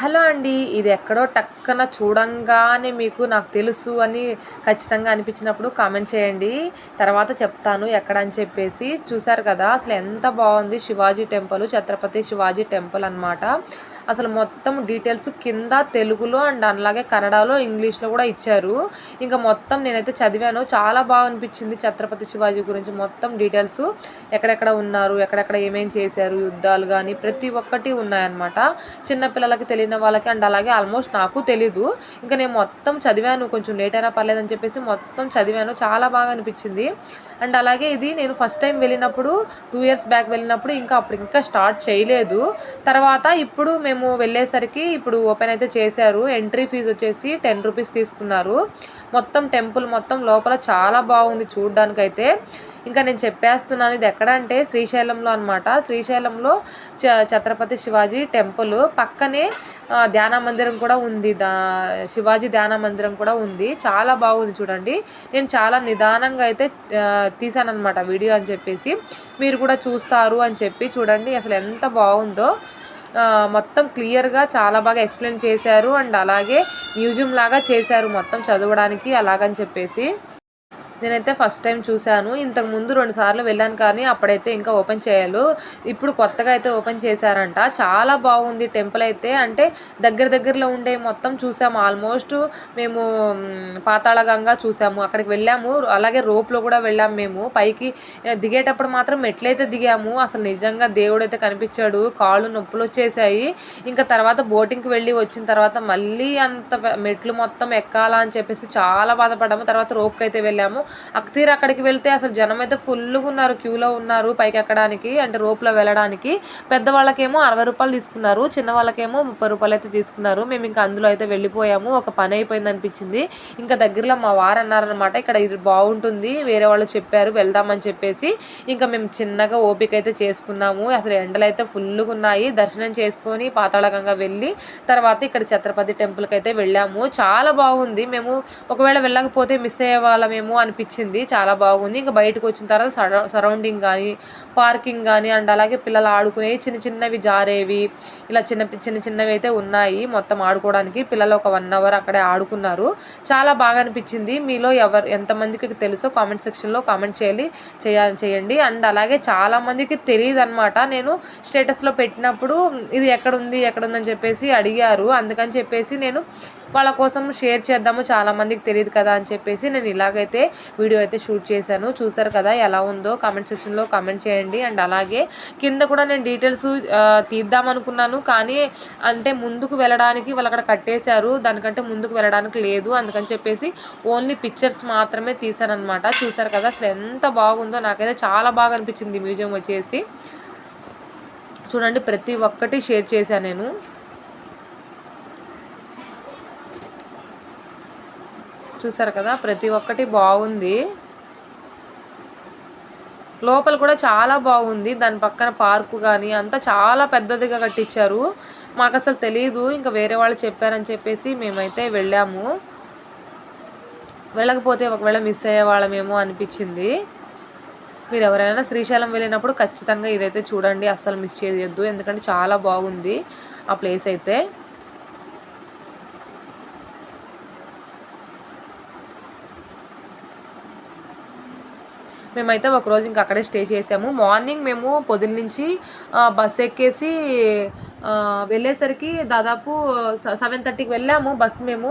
Hello అండి. ఇది ఎక్కడో టక్కన చూడంగానే మీకు నాకు తెలుసు అని ఖచ్చితంగా అనిపించినప్పుడు కామెంట్ చేయండి. తర్వాత చెప్తాను ఎక్కడ అని చెప్పేసి. చూసారు కదా అసలు ఎంత బాగుంది శివాజీ టెంపుల్ ఛత్రపతి శివాజీ టెంపుల్ అనమాట అసలు మొత్తం డీటెయిల్స్ కింద తెలుగులో అండ్ అలాగే కన్నడలో ఇంగ్లీష్లో కూడా ఇచ్చారు. ఇంకా మొత్తం నేనైతే చదివాను. చాలా బాగా అనిపించింది ఛత్రపతి శివాజీ గురించి. మొత్తం డీటెయిల్స్ ఎక్కడెక్కడ ఉన్నారు ఎక్కడెక్కడ ఏమేం చేశారు యుద్ధాలు కానీ ప్రతి ఒక్కటి ఉన్నాయన్నమాట. చిన్నపిల్లలకి తెలియని వాళ్ళకి అండ్ అలాగే ఆల్మోస్ట్ నాకు తెలీదు. ఇంకా నేను మొత్తం చదివాను. కొంచెం లేట్ అయినా పర్లేదని చెప్పేసి మొత్తం చదివాను. చాలా బాగా అనిపించింది. అండ్ అలాగే ఇది నేను ఫస్ట్ టైం వెళ్ళినప్పుడు టూ ఇయర్స్ బ్యాక్ వెళ్ళినప్పుడు ఇంకా అప్పుడు ఇంకా స్టార్ట్ చేయలేదు. తర్వాత ఇప్పుడు మేము వెళ్ళేసరికి ఇప్పుడు ఓపెన్ అయితే చేశారు. ఎంట్రీ ఫీజు వచ్చేసి టెన్ రూపీస్ తీసుకున్నారు. మొత్తం టెంపుల్ మొత్తం లోపల చాలా బాగుంది చూడడానికైతే. ఇంకా నేను చెప్పేస్తున్నాను ఇది ఎక్కడ అంటే శ్రీశైలంలో అనమాట శ్రీశైలంలో చ ఛత్రపతి శివాజీ టెంపుల్. పక్కనే ధ్యాన మందిరం కూడా ఉంది. దా శివాజీ ధ్యాన మందిరం కూడా ఉంది. చాలా బాగుంది చూడండి. నేను చాలా నిదానంగా అయితే తీసానమాట వీడియో అని చెప్పేసి. మీరు కూడా చూస్తారు అని చెప్పి చూడండి అసలు ఎంత బాగుందో. మొత్తం క్లియర్గా చాలా బాగా ఎక్స్ప్లెయిన్ చేశారు. అండ్ అలాగే మ్యూజియం లాగా చేశారు మొత్తం చదవడానికి అలాగని చెప్పేసి. నేనైతే ఫస్ట్ టైం చూశాను. ఇంతకు ముందు రెండు సార్లు వెళ్ళాను కానీ అప్పుడైతే ఇంకా ఓపెన్ చేయాలి ఇప్పుడు కొత్తగా అయితే ఓపెన్ చేశారంట. చాలా బాగుంది టెంపుల్ అయితే. అంటే దగ్గర దగ్గరలో ఉండే మొత్తం చూసాము. ఆల్మోస్ట్ మేము పాతాళగంగా చూసాము. అక్కడికి వెళ్ళాము. అలాగే రోప్లో కూడా వెళ్ళాము మేము. పైకి దిగేటప్పుడు మాత్రం మెట్లయితే దిగాము. అసలు నిజంగా దేవుడు అయితే కనిపించాడు. కాళ్ళు నొప్పులు వచ్చేసాయి. ఇంకా తర్వాత బోటింగ్కి వెళ్ళి వచ్చిన తర్వాత మళ్ళీ అంత మెట్లు మొత్తం ఎక్కాలా అని చెప్పేసి చాలా బాధపడ్డాము. తర్వాత రోప్కి అయితే వెళ్ళాము. అక్తీర్ అక్కడికి వెళ్తే అసలు జనం అయితే ఫుల్గా ఉన్నారు క్యూలో ఉన్నారు పైకి ఎక్కడానికి అంటే రోప్లో వెళ్ళడానికి. పెద్దవాళ్ళకేమో అరవై రూపాయలు తీసుకున్నారు చిన్న వాళ్ళకేమో ముప్పై రూపాయలు అయితే తీసుకున్నారు. మేము ఇంకా అందులో అయితే వెళ్ళిపోయాము ఒక పని అయిపోయింది అనిపించింది. ఇంకా దగ్గరలో మా వారు అన్నారనమాట ఇక్కడ ఇది బాగుంటుంది వేరే వాళ్ళు చెప్పారు వెళ్దామని చెప్పేసి. ఇంకా మేము చిన్నగా ఓపిక అయితే చేసుకున్నాము అసలు ఎండలు అయితే ఫుల్గా ఉన్నాయి. దర్శనం చేసుకొని పాతాళగంగా వెళ్ళి తర్వాత ఇక్కడ ఛత్రపతి టెంపుల్కి అయితే వెళ్ళాము. చాలా బాగుంది మేము ఒకవేళ వెళ్ళకపోతే మిస్ అయ్యే వాళ్ళమేమో అనిపి అనిపించింది. చాలా బాగుంది. ఇంకా బయటకు వచ్చిన తర్వాత సరౌండింగ్ కానీ పార్కింగ్ కానీ అండ్ అలాగే పిల్లలు ఆడుకునేవి చిన్న చిన్నవి జారేవి. ఇలా చిన్న చిన్న చిన్నవి అయితే ఉన్నాయి. మొత్తం ఆడుకోవడానికి పిల్లలు ఒక వన్ అవర్ అక్కడే ఆడుకున్నారు. చాలా బాగా అనిపించింది. మీలో ఎవరు ఎంతమందికి తెలుసో కామెంట్ సెక్షన్లో కామెంట్ చేయాలి చేయాలి చేయండి. అండ్ అలాగే చాలామందికి తెలియదు అనమాట నేను స్టేటస్లో పెట్టినప్పుడు ఇది ఎక్కడుంది ఎక్కడుందని చెప్పేసి అడిగారు. అందుకని చెప్పేసి నేను వాళ్ళ కోసం షేర్ చేద్దాము చాలామందికి తెలియదు కదా అని చెప్పేసి నేను ఇలాగైతే వీడియో అయితే షూట్ చేశాను. చూసారు కదా ఎలా ఉందో? కామెంట్ సెక్షన్లో కామెంట్ చేయండి. అండ్ అలాగే కింద కూడా నేను డీటెయిల్స్ తీద్దాం అనుకున్నాను. కానీ అంటే ముందుకు వెళ్ళడానికి వాళ్ళు అక్కడ కట్టేశారు. దానికంటే ముందుకు వెళ్ళడానికి లేదు. అందుకని చెప్పేసి ఓన్లీ పిక్చర్స్ మాత్రమే తీశానమాట చూసారు కదా అసలు ఎంత బాగుందో? నాకైతే చాలా బాగా అనిపించింది మ్యూజియం వచ్చేసి. చూడండి ప్రతి ఒక్కటి షేర్ చేశాను నేను. చూసారు కదా ప్రతి ఒక్కటి బాగుంది. లోపల కూడా చాలా బాగుంది. దాని పక్కన పార్కు కానీ అంతా చాలా పెద్దదిగా కట్టించారు. మాకు అసలు తెలియదు ఇంకా వేరే వాళ్ళు చెప్పారని చెప్పేసి మేమైతే వెళ్ళాము. వెళ్ళకపోతే ఒకవేళ మిస్ అయ్యే వాళ్ళమేమో అనిపించింది. మీరు ఎవరైనా శ్రీశైలం వెళ్ళినప్పుడు ఖచ్చితంగా ఇదైతే చూడండి. అస్సలు మిస్ చేయొద్దు ఎందుకంటే చాలా బాగుంది ఆ ప్లేస్ అయితే. మేమైతే ఒకరోజు ఇంకా అక్కడే స్టే చేసాము. మార్నింగ్ మేము పొద్దున్న నుంచి బస్ ఎక్కేసి వెళ్ళేసరికి దాదాపు సెవెన్ థర్టీకి వెళ్ళాము. బస్ మేము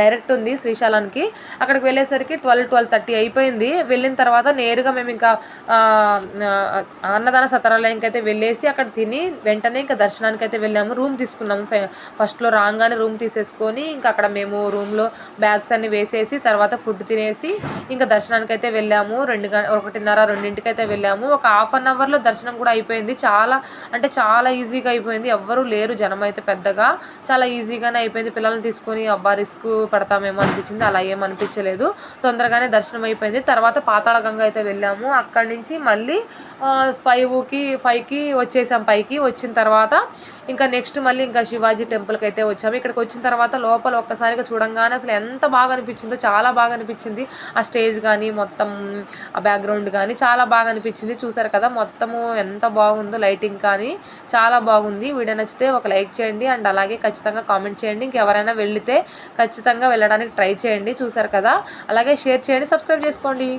డైరెక్ట్ ఉంది శ్రీశైలానికి. అక్కడికి వెళ్ళేసరికి ట్వెల్వ్ ట్వెల్వ్ థర్టీ అయిపోయింది. వెళ్ళిన తర్వాత నేరుగా మేము ఇంకా అన్నదాన సత్రాలయంకి అయితే వెళ్ళేసి అక్కడ తిని వెంటనే ఇంకా దర్శనానికి అయితే వెళ్ళాము. రూమ్ తీసుకున్నాము. ఫస్ట్లో రాగానే రూమ్ తీసేసుకొని ఇంకా అక్కడ మేము రూమ్లో బ్యాగ్స్ అన్ని వేసేసి తర్వాత ఫుడ్ తినేసి ఇంకా దర్శనానికి అయితే వెళ్ళాము. రెండు గంట ఒకటిన్నర రెండింటికి అయితే వెళ్ళాము. ఒక హాఫ్ అన్ అవర్లో దర్శనం కూడా అయిపోయింది. చాలా అంటే చాలా ఈజీగా అయిపోయింది. ఎవ్వరూ లేరు జనం అయితే పెద్దగా. చాలా ఈజీగానే అయిపోయింది. పిల్లల్ని తీసుకొని అబ్బా రిస్క్ పడతామేమో అనిపించింది. అలా ఏమనిపించలేదు తొందరగానే దర్శనం అయిపోయింది. తర్వాత పాతాళ గంగ అయితే వెళ్ళాము. అక్కడి నుంచి మళ్ళీ ఫైవ్కి ఫైవ్కి వచ్చేసాం పైకి. వచ్చిన తర్వాత ఇంకా నెక్స్ట్ మళ్ళీ ఇంకా శివాజీ టెంపుల్కి అయితే వచ్చాము. ఇక్కడికి వచ్చిన తర్వాత లోపల ఒక్కసారిగా చూడంగానే అసలు ఎంత బాగా అనిపించిందో చాలా బాగా అనిపించింది. ఆ స్టేజ్ కానీ మొత్తం ఆ బ్యాక్గ్రౌండ్ కానీ చాలా బాగా అనిపించింది. చూసారు కదా మొత్తము ఎంత బాగుందో లైటింగ్ కానీ చాలా బాగుంది. వీడియో నచ్చితే ఒక లైక్ చేయండి అండ్ అలాగే ఖచ్చితంగా కామెంట్ చేయండి. ఇంకెవరైనా వెళితే ఖచ్చితంగా వెళ్ళడానికి ట్రై చేయండి. చూసారు కదా? అలాగే షేర్ చేయండి సబ్స్క్రైబ్ చేసుకోండి.